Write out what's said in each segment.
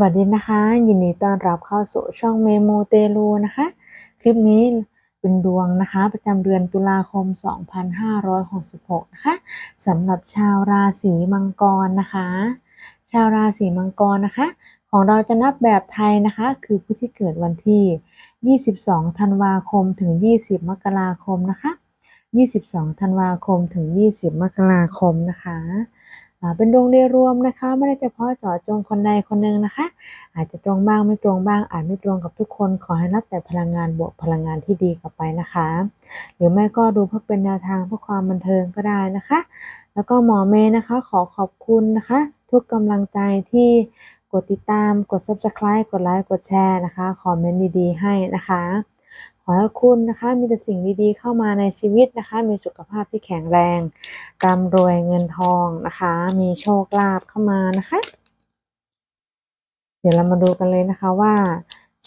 วัสดีนะคะ ยินดีต้อนรับเข้าสู่ช่องเมโมเตลูนะคะ คลิปนี้เป็นดวงนะคะ ประจำเดือนตุลาคม 2566 นะคะสำหรับชาวราศีมังกรนะคะ ชาวราศีมังกรนะคะ ของเราจะนับแบบไทยนะคะ คือผู้ที่เกิดวันที่ 22 ธันวาคมถึง 20 มกราคมนะคะ 22 ธันวาคมถึง 20 มกราคมนะคะ เป็นดวงโดยรวมนะคะ ไม่ได้เฉพาะเจาะจงคนใดคนหนึ่งนะคะ อาจจะตรงบ้างไม่ตรงบ้าง อาจไม่ตรงกับทุกคน ขอให้รับแต่พลังงานบวกพลังงานที่ดีกลับไปนะคะ หรือไม่ก็ดูเพื่อเป็นแนวทางเพื่อความบันเทิงก็ได้นะคะ แล้วก็หมอเมย์นะคะขอขอบคุณนะคะ ทุกกำลังใจที่กดติดตาม กด subscribe กดไลค์ กดแชร์นะคะ คอมเมนต์ดีๆ ให้นะคะ ขอให้คุณนะคะมีแต่สิ่งดีๆเข้ามาในชีวิตนะคะ มีสุขภาพที่แข็งแรงร่ำรวยเงินทองนะคะ มีโชคลาภเข้ามานะคะ เดี๋ยวเรามาดูกันเลยนะคะว่า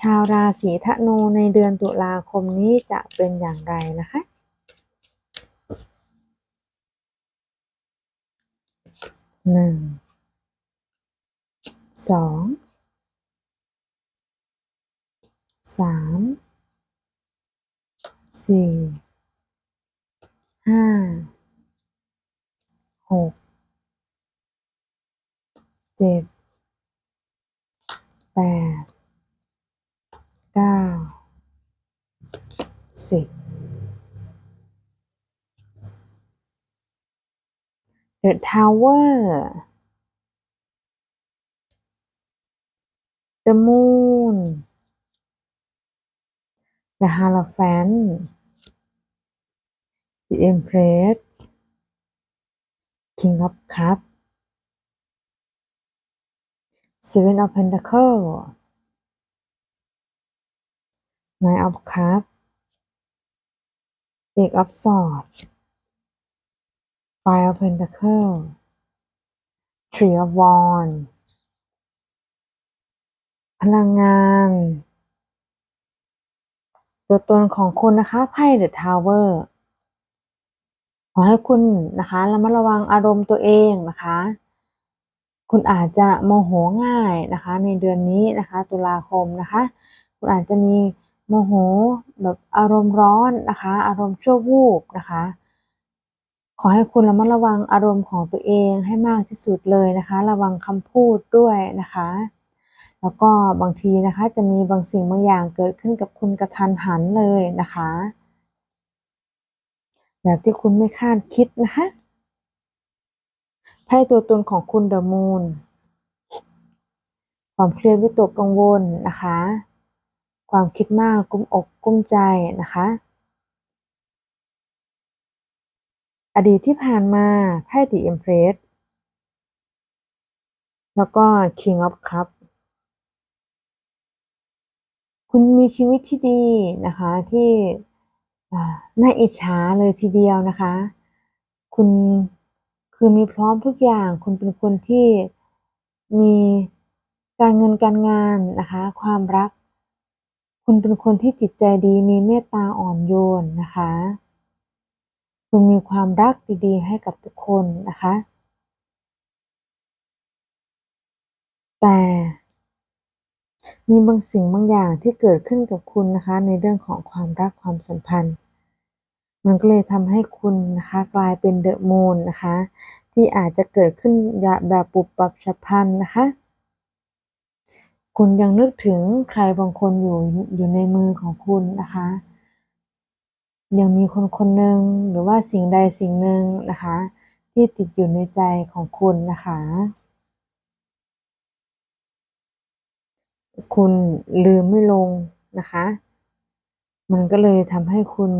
ชาวราศีธนูในเดือนตุลาคมนี้จะเป็นอย่างไรนะคะหนึ่งสองสาม สี่ห้าหกเจ็ดแปดเก้าสิบเดอะทาวเวอร์ The Moon The Hierophant The Empress King of Cup Seven of Pentacles Nine of Cup Eight of Swords Five of Pentacles Three of Wands พลังงานตัวตนของคุณนะคะไพ่ The Tower ขอให้คุณนะคะระมัดระวังอารมณ์ตัวเองนะคะ คุณอาจจะโมโหง่ายนะคะ ในเดือนนี้นะคะ ตุลาคมนะคะ คุณอาจจะมีโมโหแบบอารมณ์ร้อนนะคะ อารมณ์ชั่ววูบนะคะ ขอให้คุณระมัดระวังอารมณ์ของตัวเองให้มากที่สุดเลยนะคะ ระวังคำพูดด้วยนะคะ แล้วก็บางทีนะคะจะมีบางสิ่งบางอย่างเกิดขึ้นกับคุณกระทันหันเลยนะคะ แบบที่คุณไม่คาดคิดนะคะไพ่ตัวตนของคุณเดอะมูนความเครียดวิตกกังวลนะคะ ความคิดมากกุ้มอกกุ้มใจนะคะ อดีตที่ผ่านมาไพ่ดีเอ็มเพรสแล้วก็ King of Cup คุณมีชีวิตที่ดีนะคะที่ น่าอิจฉาเลยทีเดียวนะคะ คุณคือมีพร้อมทุกอย่าง คุณเป็นคนที่มีการเงินการงานนะคะ ความรัก คุณเป็นคนที่จิตใจดี มีเมตตาอ่อนโยนนะคะ คุณมีความรักดีๆ ให้กับทุกคนนะคะ แต่มีบางสิ่งบางอย่างที่เกิดขึ้นกับคุณนะคะ ในเรื่องของความรักความสัมพันธ์ มันก็เลยทำให้คุณนะคะกลายเป็นเดอะมูนนะคะ ที่อาจจะเกิดขึ้นแบบปุบปับฉับพลันนะคะ คุณยังนึกถึงใครบางคนอยู่อยู่ในมือของคุณนะคะ ยังมีคนคนหนึ่งหรือว่าสิ่งใดสิ่งหนึ่งนะคะ ที่ติดอยู่ในใจของคุณนะคะคุณลืมไม่ลงนะคะ มันก็เลยทำให้คุณ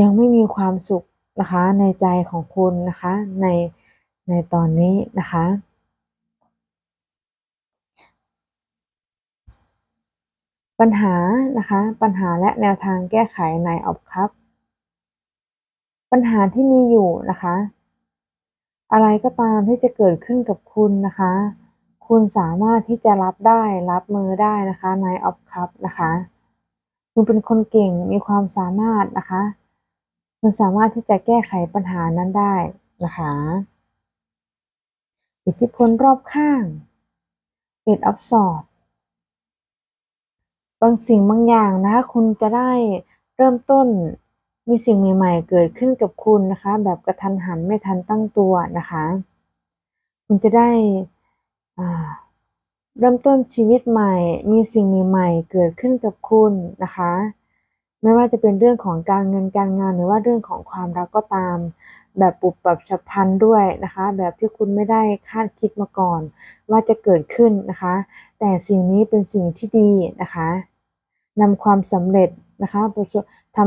ยังไม่มีความสุขนะคะในใจของคุณนะคะในในตอนนี้นะคะปัญหานะคะปัญหาและแนวทางแก้ไขในออบครับ ปัญหาที่มีอยู่นะคะ อะไรก็ตามที่จะเกิดขึ้นกับคุณนะคะ คุณสามารถที่จะรับได้รับมือได้นะคะในออฟคัพนะคะ คุณเป็นคนเก่งมีความสามารถนะคะ คุณสามารถที่จะแก้ไขปัญหานั้นได้นะคะ อิทธิพลรอบข้าง Eight of Swords บางสิ่งบางอย่างนะคะคุณจะได้เริ่มต้นมีสิ่งใหม่ ๆ เกิดขึ้นกับคุณนะคะ แบบกระทันหันไม่ทันตั้งตัวนะคะ คุณจะได้ เริ่มต้นชีวิตใหม่ มีสิ่งใหม่ๆเกิดขึ้นกับคุณนะคะ ไม่ว่าจะเป็นเรื่องของการเงินการงานหรือว่าเรื่องของความรักก็ตาม แบบปุบปับฉับพลันด้วยนะคะ แบบที่คุณไม่ได้คาดคิดมาก่อน ว่าจะเกิดขึ้นนะคะ แต่สิ่งนี้เป็นสิ่งที่ดีนะคะนำความสำเร็จนะคะประสบท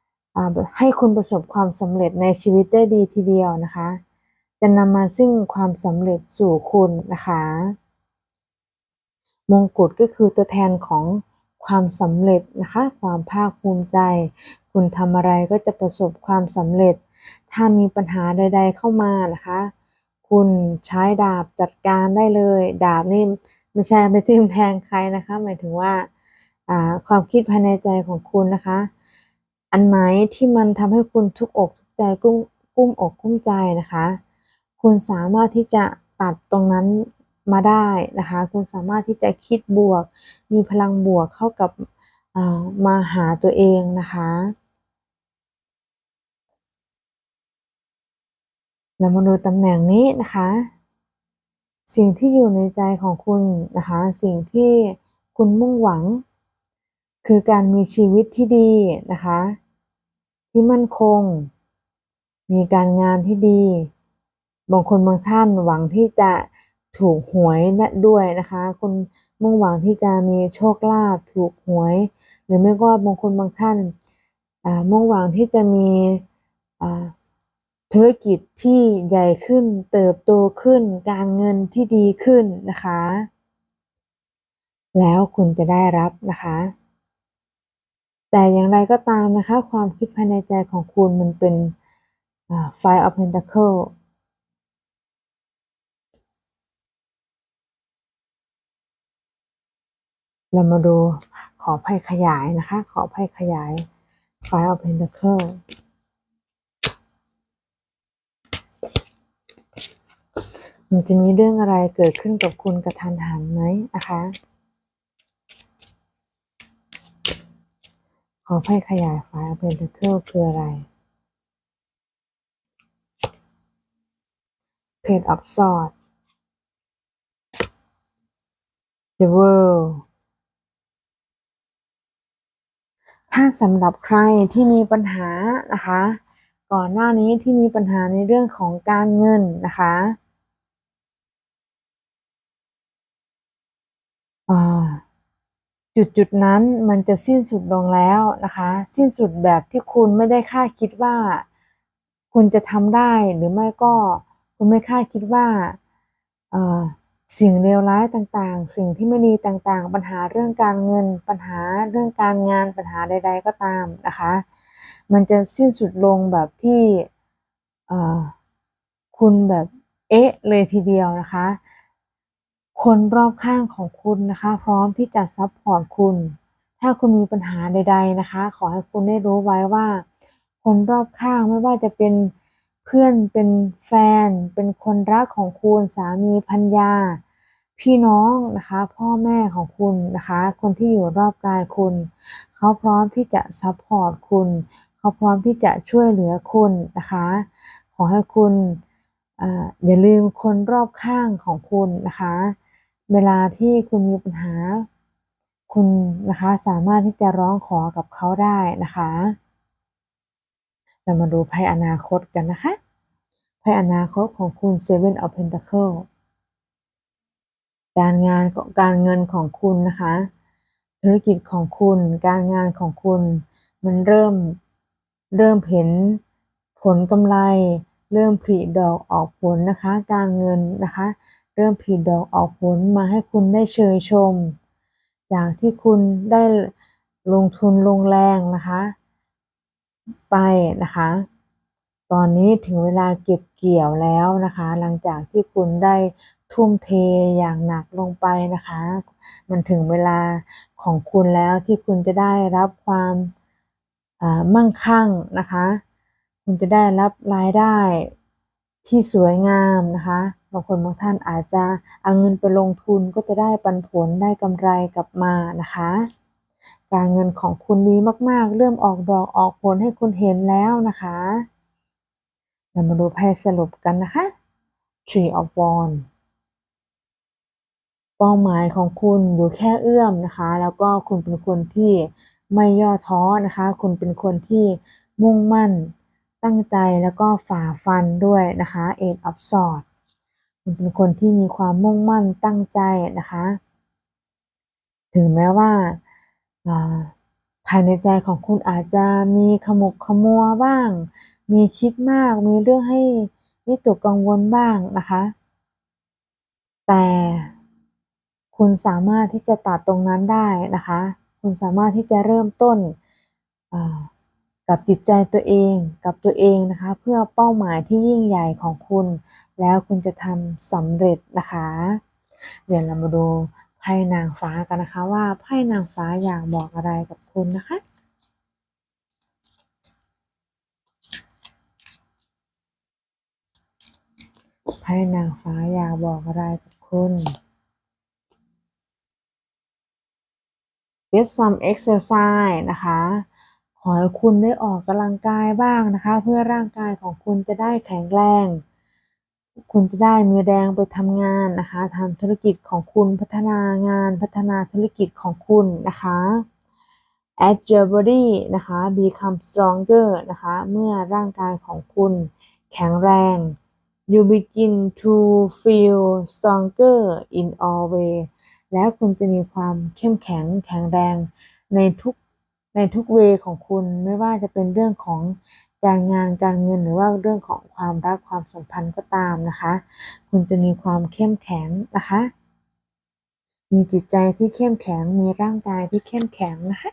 ำให้คุณประสบความสำเร็จในชีวิตได้ดีทีเดียวนะคะ จะนำมาซึ่งความสำเร็จสู่คุณนะคะ มงกุฎก็คือตัวแทนของความสำเร็จนะคะ ความภาคภูมิใจ คุณทำอะไรก็จะประสบความสำเร็จ ถ้ามีปัญหาใด ๆ เข้ามานะคะ คุณใช้ดาบจัดการได้เลย ดาบนี่ไม่ใช่ไปทิ่มแทงใครนะคะ หมายถึงว่าความคิดภายในใจของคุณนะคะ อันไหนที่มันทำให้คุณทุกอกทุกใจกุ้มกุ้มอกกุ้มใจนะคะ คุณสามารถที่จะตัดตรงนั้น มาได้นะคะ คุณสามารถที่จะคิดบวก มีพลังบวกเข้ากับมาหาตัวเองนะคะเรามาดูตำแหน่งนี้นะคะ สิ่งที่อยู่ในใจของคุณนะคะ สิ่งที่คุณมุ่งหวัง คือการมีชีวิตที่ดีนะคะ ที่มั่นคง มีการงานที่ดี บางคนบางท่านหวังที่จะ ถูกหวยด้วยนะคะ คนมุ่งหวังที่จะมีโชคลาภถูกหวย หรือไม่ก็บางคนบางท่านมุ่งหวังที่จะมีธุรกิจที่ใหญ่ขึ้นเติบโตขึ้น การเงินที่ดีขึ้นนะคะ แล้วคุณจะได้รับนะคะ แต่อย่างไรก็ตามนะคะ ความคิดภายในใจของคุณมันเป็น Five of Pentacle เรามาดูขอไพ่ขยายนะคะ ขอไพ่ขยาย Five of Pentacle มันจะมีเรื่องอะไรเกิดขึ้นกับคุณกระทันหันไหมนะคะ ขอให้ขยายไฟล์เพนท a เคิลคืออะไร Page of Swords The World ถ้าสำหรับใครที่มีปัญหานะคะ ก่อนหน้านี้ที่มีปัญหาในเรื่องของการเงินนะคะจุดจุดนั้นมันจะสิ้นสุดลงแล้วนะคะ สิ้นสุดแบบที่คุณไม่ได้คาดคิดว่า คุณจะทำได้หรือไม่ก็คุณไม่คาดคิดว่า สิ่งเลวร้ายต่างๆ สิ่งที่ไม่ดีต่างๆ ปัญหาเรื่องการเงิน ปัญหาเรื่องการงาน ปัญหาใด ๆ ก็ตามนะคะ มันจะสิ้นสุดลงแบบที่คุณแบบเอ๊ะเลยทีเดียวนะคะ คนรอบข้างของคุณนะคะ พร้อมที่จะซัพพอร์ตคุณ ถ้าคุณมีปัญหาใด ๆนะคะ ขอให้คุณได้รู้ไว้ว่า คนรอบข้างไม่ว่าจะเป็น พื่อนเป็นแฟน เป็นคนรักของคุณสามีพัญญาพี่น้องนะคะ พ่อแม่ของคุณนะคะ คนที่อยู่รอบกายคุณ เขาพร้อมที่จะซัพพอร์ตคุณ เขาพร้อมที่จะช่วยเหลือคุณนะคะ ขอให้คุณอย่าลืมคนรอบข้างของคุณนะคะ เวลาที่คุณมีปัญหา คุณนะคะสามารถที่จะร้องขอกับเขาได้นะคะ เรามาดูไพ่อนาคตกันนะคะ ไพ่อนาคตของคุณ Seven of Pentacle การงานการเงินของคุณนะคะ ธุรกิจของคุณ การงานของคุณ มันเริ่มเริ่มเห็นผลกำไร เริ่มผลิดอกออกผลนะคะ การเงินนะคะ เริ่มผลิดอกออกผลมาให้คุณได้เชยชม จากที่คุณได้ลงทุนลงแรงนะคะ ไปนะคะ ตอนนี้ถึงเวลาเก็บเกี่ยวแล้วนะคะ หลังจากที่คุณได้ทุ่มเทอย่างหนักลงไปนะคะ มันถึงเวลาของคุณแล้วที่คุณจะได้รับความมั่งคั่งนะคะ คุณจะได้รับรายได้ที่สวยงามนะคะ บางคนบางท่านอาจจะเอาเงินไปลงทุนก็จะได้ปันผลได้กำไรกลับมานะคะ การเงินของคุณดีมากๆ เริ่มออกดอกออกผลให้คุณเห็นแล้วนะคะเรามาดูไพ่สรุปกันนะคะ Tree of Wands เป้าหมายของคุณอยู่แค่เอื้อมนะคะ แล้วก็คุณเป็นคนที่ไม่ย่อท้อนะคะ คุณเป็นคนที่มุ่งมั่นตั้งใจแล้วก็ฝ่าฟันด้วยนะคะ Eight of Swords คุณเป็นคนที่มีความมุ่งมั่นตั้งใจนะคะ ถึงแม้ว่า ภายในใจของคุณอาจจะมีขมุกขมัวบ้าง มีคิดมาก มีเรื่องให้วิตกกังวลบ้างนะคะ แต่คุณสามารถที่จะตัดตรงนั้นได้นะคะ คุณสามารถที่จะเริ่มต้นกับจิตใจตัวเองกับตัวเองนะคะ เพื่อเป้าหมายที่ยิ่งใหญ่ของคุณ แล้วคุณจะทำสำเร็จนะคะ เดี๋ยวเรามาดู ไพ่นางฟ้ากันนะคะว่าไพ่นางฟ้าอยากบอกอะไรกับคุณนะคะไพ่นางฟ้าอยากบอกอะไรกับคุณ get some exercise นะคะ ขอให้คุณได้ออกกำลังกายบ้างนะคะ เพื่อร่างกายของคุณจะได้แข็งแรง คุณจะได้มีแรงไปทำงานนะคะทำธุรกิจของคุณพัฒนางานพัฒนาธุรกิจของคุณนะคะ a d your body นะคะ become stronger นะคะ เมื่อร่างกายของคุณแข็งแรง you begin to feel stronger in all way แล้วคุณจะมีความเข้มแข็งแข็งแรงในทุกในทุกเวของคุณไม่ว่าจะเป็นเรื่องของ การงานการเงินหรือว่าเรื่องของความรักความสัมพันธ์ก็ตามนะคะ คุณจะมีความเข้มแข็งนะคะ มีจิตใจที่เข้มแข็ง มีร่างกายที่เข้มแข็งนะคะ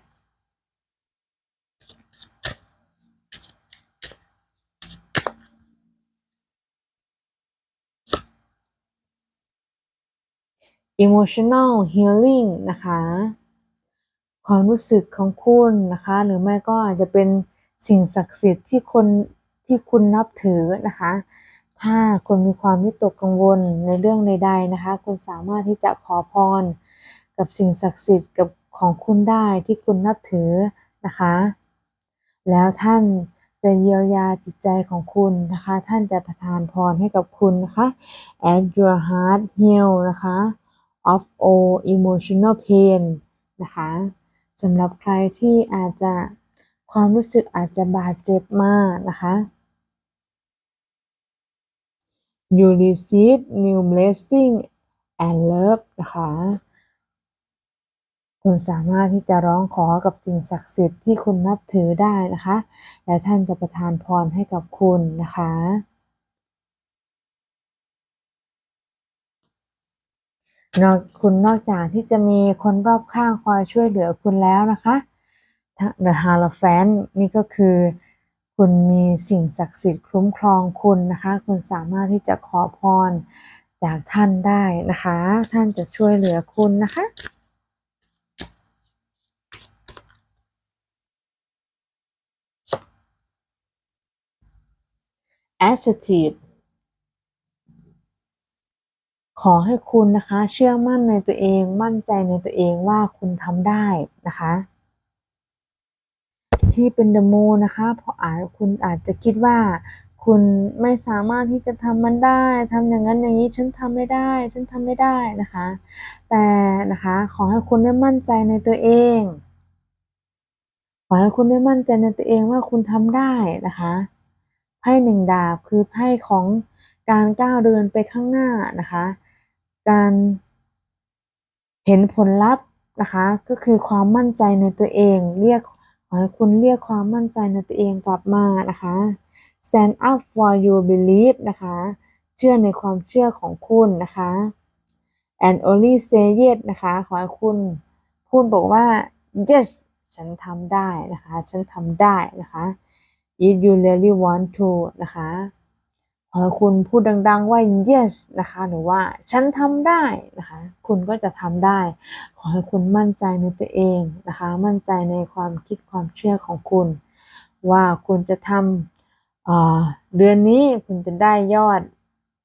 emotional healing นะคะ ความรู้สึกของคุณนะคะ หรือไม่ก็อาจจะเป็น สิ่งศักดิ์สิทธิ์ที่คนที่คุณนับถือนะคะ ถ้าคุณมีความวิตกกังวลในเรื่องใดๆนะคะ คุณสามารถที่จะขอพร กับสิ่งศักดิ์สิทธิ์กับของคุณได้ที่คุณนับถือนะคะ แล้วท่านจะเยียวยาจิตใจของคุณนะคะ ท่านจะประทานพรให้กับคุณนะคะ and your heart heal นะคะ of all emotional pain นะคะสำหรับใครที่อาจจะ ความรู้สึกอาจจะบาดเจ็บมากนะคะ you receive new blessing and love นะคะ คุณสามารถที่จะร้องขอกับสิ่งศักดิ์สิทธิ์ที่คุณนับถือได้นะคะ และท่านจะประทานพรให้กับคุณนะคะ นอกคุณนอกจากที่จะมีคนรอบข้างคอยช่วยเหลือคุณแล้วนะคะ The h a r o p h a n นี่ก็คือ คุณมีสิ่งศักดิ์สิทธิ์คุ้มครองคุณนะคะ คุณสามารถที่จะขอพรจากท่านได้นะคะ ท่านจะช่วยเหลือคุณนะคะ Attitude ขอให้คุณนะคะ เชื่อมั่นในตัวเอง มั่นใจในตัวเองว่าคุณทำได้นะคะ ที่เป็นเดโมนะคะ เพราะอาจคุณอาจจะคิดว่า คุณไม่สามารถที่จะทำมันได้ ทำอย่างนั้นอย่างนี้ฉันทำไม่ได้ ฉันทำไม่ได้นะคะ แต่นะคะขอให้คุณได้มั่นใจในตัวเองขอให้คุณได้มั่นใจในตัวเองว่าคุณทำได้นะคะไพ่หนึ่งดาบคือไพ่ของการก้าวเดินไปข้างหน้านะคะ การเห็นผลลัพธ์นะคะ ก็คือความมั่นใจในตัวเอง เรียก ขอให้คุณเรียกความมั่นใจในตัวเองกลับมานะคะ stand up for your belief นะคะ เชื่อในความเชื่อของคุณนะคะ and only say yes นะคะ ขอให้คุณพูดบอกว่า yes ฉันทำได้นะคะ ฉันทำได้นะคะ if you really want to นะคะ คุณพูดดัง ๆ ว่า yes นะคะหรือว่าฉันทำได้นะคะคุณก็จะทำได้ ขอให้คุณมั่นใจในตัวเองนะคะมั่นใจในความคิดความเชื่อของคุณ ว่าคุณจะทำเดือนนี้คุณจะได้ยอด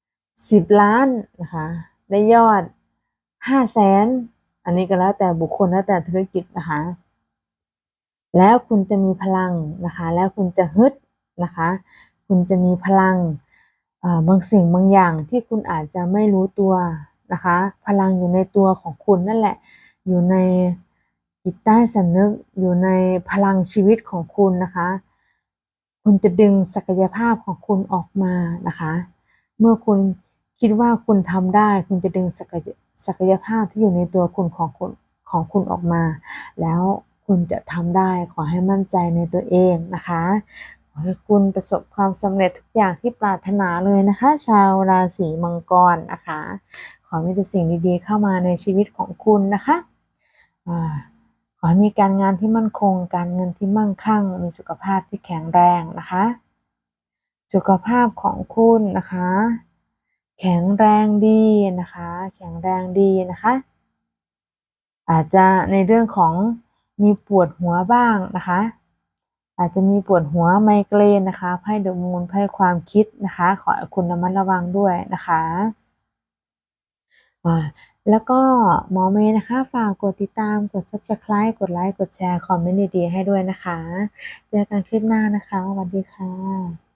10 ล้านนะคะได้ยอด5แสนอันนี้ก็แล้วแต่บุคคลแล้วแต่ธุรกิจนะคะแล้วคุณจะมีพลังนะคะแล้วคุณจะฮึดนะคะ คุณจะมีพลัง บางสิ่งบางอย่างที่คุณอาจจะไม่รู้ตัวนะคะ พลังอยู่ในตัวของคุณนั่นแหละ อยู่ในจิตใต้สำนึกอยู่ในพลังชีวิตของคุณนะคะ คุณจะดึงศักยภาพของคุณออกมานะคะ เมื่อคุณคิดว่าคุณทำได้ คุณจะดึงศักยศักยภาพที่อยู่ในตัวคุณของคุณของคุณออกมา แล้วคุณจะทำได้ขอให้มั่นใจในตัวเองนะคะ ให้คุณประสบความสำเร็จทุกอย่างที่ปรารถนาเลยนะคะ ชาวราศีมังกรนะคะ ขอมีแต่สิ่งดีๆ เข้ามาในชีวิตของคุณนะคะขอให้มีการงานที่มั่นคง การเงินที่มั่งคั่ง มีสุขภาพที่แข็งแรงนะคะ สุขภาพของคุณนะคะ แข็งแรงดีนะคะ แข็งแรงดีนะคะ อาจจะในเรื่องของมีปวดหัวบ้างนะคะ อาจจะมีปวดหัวไมเกรนนะคะไพ่เดอะมูนไพ่ความคิดนะคะ ขอคุณระมัดระวังด้วยนะคะอ่าแล้วก็หมอเมย์นะคะ ฝากกดติดตามกด subscribe กดไลค์กดแชร์ คอมเมนต์ดีๆให้ด้วยนะคะ เจอกันคลิปหน้านะคะสวัสดีค่ะ